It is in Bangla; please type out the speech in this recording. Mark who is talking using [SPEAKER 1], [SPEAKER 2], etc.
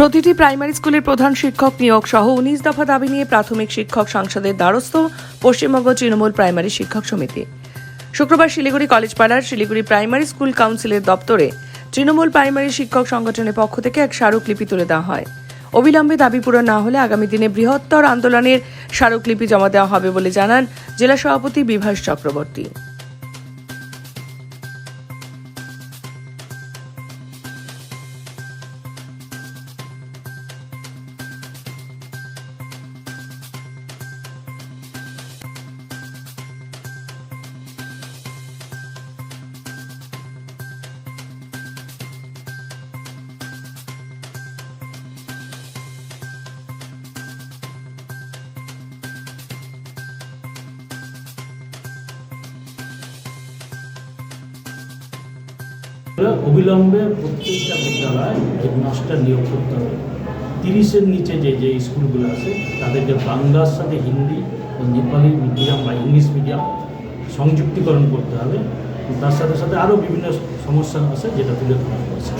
[SPEAKER 1] প্রতিটি প্রাইমারি স্কুলের প্রধান শিক্ষক নিয়োগ সহ উনিশ দফা দাবি নিয়ে প্রাথমিক শিক্ষক সংসদের দ্বারস্থ পশ্চিমবঙ্গ তৃণমূল প্রাইমারি শিক্ষক সমিতি। শুক্রবার শিলিগুড়ি কলেজ পাড়ার শিলিগুড়ি প্রাইমারি স্কুল কাউন্সিলের দপ্তরে তৃণমূল প্রাইমারি শিক্ষক সংগঠনের পক্ষ থেকে এক স্মারকলিপি তুলে দেওয়া হয়। অবিলম্বে দাবি পূরণ না হলে আগামী দিনে বৃহত্তর আন্দোলনের স্মারকলিপি জমা দেওয়া হবে বলে জানান জেলা সভাপতি বিভাস চক্রবর্তী।
[SPEAKER 2] অবিলম্বে প্রত্যেকটা বিদ্যালয় হেডমাস্টার নিয়োগ করতে হবে। তিরিশের নিচে যে যে স্কুলগুলো আছে, তাদেরকে বাংলার সাথে হিন্দি ও নেপালি মিডিয়াম বা ইংলিশ মিডিয়াম সংযুক্তিকরণ করতে হবে। তার সাথে সাথে আরও বিভিন্ন সমস্যা আছে যেটা তুলে ধরা হয়েছে।